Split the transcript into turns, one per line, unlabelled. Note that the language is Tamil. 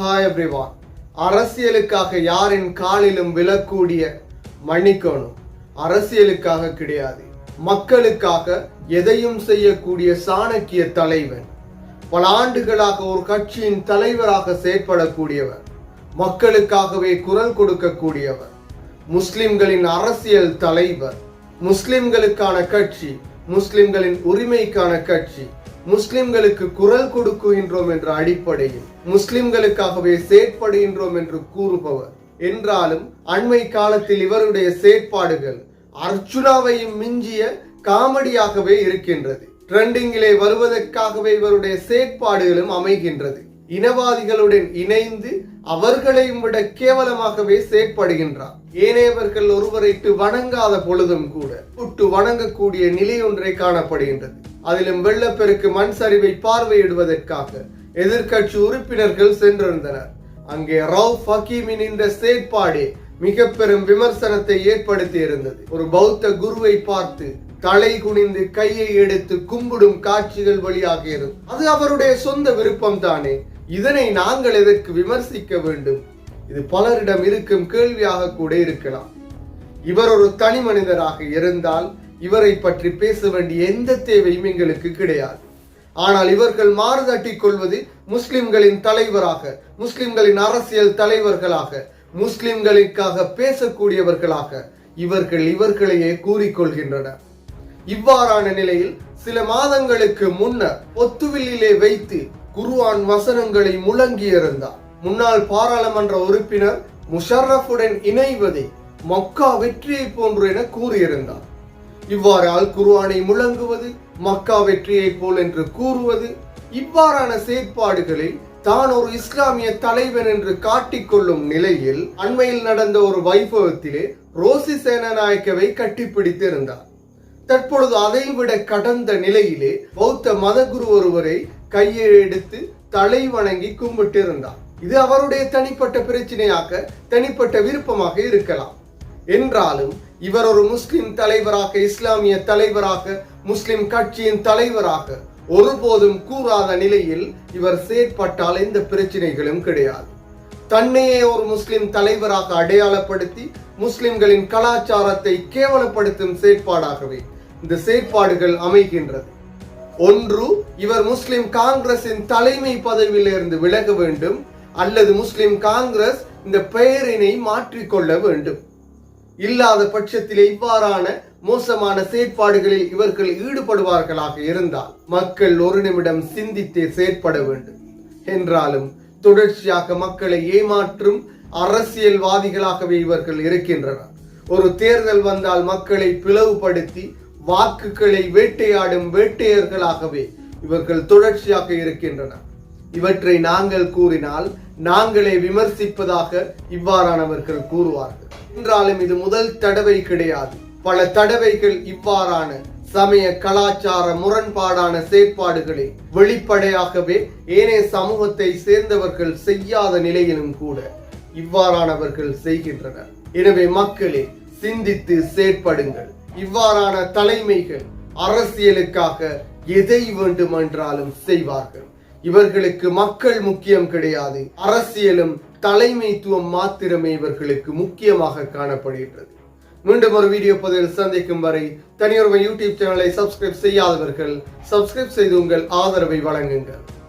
ஹாய் எவ்ரிவான் அரசியலுக்காக யாரின் காலிலும் விழக்கூடிய மன்னிக்கணும். அரசியலுக்காக கிடையாது. மக்களுக்காக எதையும் செய்யக்கூடிய சாணக்கிய தலைவன். பல ஆண்டுகளாக ஒரு கட்சியின் தலைவராக செயற்படக்கூடியவர். மக்களுக்காகவே குரல் கொடுக்கக்கூடியவர். முஸ்லிம்களின் அரசியல் தலைவர். முஸ்லிம்களுக்கான கட்சி. முஸ்லிம்களின் உரிமைக்கான கட்சி. முஸ்லிம்களுக்கு குரல் கொடுக்குகின்றோம் என்ற அடிப்படையில் முஸ்லிம்களுக்காகவே செயற்படுகின்றோம் என்று கூறுபவர். என்றாலும் அண்மை காலத்தில் இவருடைய செயற்பாடுகள் அர்ச்சுனாவையும் மிஞ்சிய காமெடியாகவே இருக்கின்றது. ட்ரெண்டிங்கிலே வருவதற்காகவே இவருடைய செயற்பாடுகளும் அமைகின்றது. இனவாதிகளுடன் இணைந்து அவர்களையும் விட கேவலமாகவே செயற்படுகின்றார். ஏனையவர்கள் ஒருவரைட்டு வணங்காத பொழுதும் கூட புட்டு வணங்கக்கூடிய நிலை ஒன்றை காணப்படுகின்றது. அதிலும் வெள்ளப்பெருக்கு மண் சரிவை பார்வையிடுவதற்காக எதிர்கட்சி உறுப்பினர்கள் சென்றிருந்தனர். அங்கே ரவுஃப் ஹக்கீமின் இந்த செயற்பாடே மிக பெரும் விமர்சனத்தை ஏற்படுத்தி இருந்தது ஒரு பௌத்த குருவை பார்த்து தலை குனிந்து கையை எடுத்து கும்பிடும் காட்சிகள் வழியாக இருந்தது அது அவருடைய சொந்த விருப்பம் தானே இதனை நாங்கள் எதற்கு விமர்சிக்க வேண்டும்? இது பலரிடம் இருக்கும் கேள்வியாக கூட இருக்கலாம். இவர் ஒரு தனி மனிதராக இருந்தால் இவரை பற்றி பேச வேண்டிய எந்த தேவையும் எங்களுக்கு கிடையாது. ஆனால் இவர்கள் மாறுதட்டிக் கொள்வது முஸ்லிம்களின் தலைவராக முஸ்லிம்களின் அரசியல் தலைவர்களாக முஸ்லிம்களுக்காக பேசக்கூடியவர்களாக இவர்கள் இவர்களையே கூறிக்கொள்கின்றனர் இவ்வாறான நிலையில் சில மாதங்களுக்கு முன்னர் பொத்துவில்லிலே வைத்து குருவான் வசனங்களை முழங்கியிருந்தார் முன்னாள் பாராளுமன்ற உறுப்பினர் முஷர்ரஃபுடன் இணைவதை மக்கா வெற்றியை போன்று என கூறியிருந்தார். இவ்வாறு அல் குர்ஆனை முழங்குவது மக்கா வெற்றியை போல் என்று கூறுவது இவ்வாறான செயற்பாடுகளில் தான் ஒரு இஸ்லாமிய தலைவன் என்று காட்டிக்கொள்ளும் நிலையில் அண்மையில் நடந்த ஒரு வைபவத்திலே ரோசி சேனநாயக்கவை கட்டிப்பிடித்து இருந்தார் தற்பொழுது அதைவிட கடந்த நிலையிலே பௌத்த மதகுரு ஒருவரை கையை எடுத்து தலை வணங்கி கும்பிட்டிருந்தார். இது அவருடைய தனிப்பட்ட பிரச்சனையாக தனிப்பட்ட விருப்பமாக இருக்கலாம். என்றாலும் இவர் ஒரு முஸ்லிம் தலைவராக இஸ்லாமிய தலைவராக முஸ்லிம் கட்சியின் தலைவராக. ஒருபோதும் கூறாத நிலையில் இவர் செயற்பட்டால் எந்த பிரச்சனைகளும் கிடையாது. தன்னையே ஒரு முஸ்லிம் தலைவராக அடையாளப்படுத்தி முஸ்லிம்களின் கலாச்சாரத்தை கேவலப்படுத்தும் செயற்பாடாகவே இந்த செயற்பாடுகள் அமைகின்றது. ஒன்று இவர் முஸ்லிம் காங்கிரசின் தலைமை பதவியிலிருந்து விலக வேண்டும் அல்லது முஸ்லிம் காங்கிரஸ் இந்த பெயரினை மாற்றிக்கொள்ள வேண்டும். இல்லாத பட்சத்திலே இவ்வாறான மோசமான செயற்பாடுகளில் இவர்கள் ஈடுபடுவார்களாக இருந்தால் மக்கள் ஒரு நிமிடம் சிந்தித்தே செயற்பட வேண்டும். என்றாலும் தொடர்ச்சியாக மக்களை ஏமாற்றும் அரசியல்வாதிகளாகவே இவர்கள் இருக்கின்றனர். ஒரு தேர்தல் வந்தால் மக்களை பிளவுபடுத்தி வாக்குகளை வேட்டையாடும் வேட்டையர்களாகவே இவர்கள் தொடர்ச்சியாக இருக்கின்றனர். இவற்றை நாங்கள் கூறினால் நாங்களே விமர்சிப்பதாக இவ்வாறானவர்கள் கூறுவார்கள். என்றாலும் இது முதல் தடவை கிடையாது. பல தடவைகள் இவ்வாறான சமய கலாச்சார முரண்பாடான செயற்பாடுகளை வெளிப்படையாகவே ஏனைய சமூகத்தை சேர்ந்தவர்கள் செய்யாத நிலையிலும் கூட இவ்வாறானவர்கள் செய்கின்றனர். எனவே மக்களே சிந்தித்து செயற்படுங்கள். இவ்வாறான தலைமைகள் அரசியலுக்காக எதை வேண்டுமென்றாலும் செய்வார்கள். இவர்களுக்கு மக்கள் முக்கியம் கிடையாது. அரசியலும் தலைமைத்துவம் மாத்திரமே இவர்களுக்கு முக்கியமாக காணப்படுகின்றது. மீண்டும் ஒரு வீடியோ பதிவில் சந்திக்கும் வரை தனியொருவன் யூடியூப் சேனலை சப்ஸ்கிரைப் செய்யாதவர்கள் சப்ஸ்கிரைப் செய்து உங்கள் ஆதரவை வழங்குங்கள்.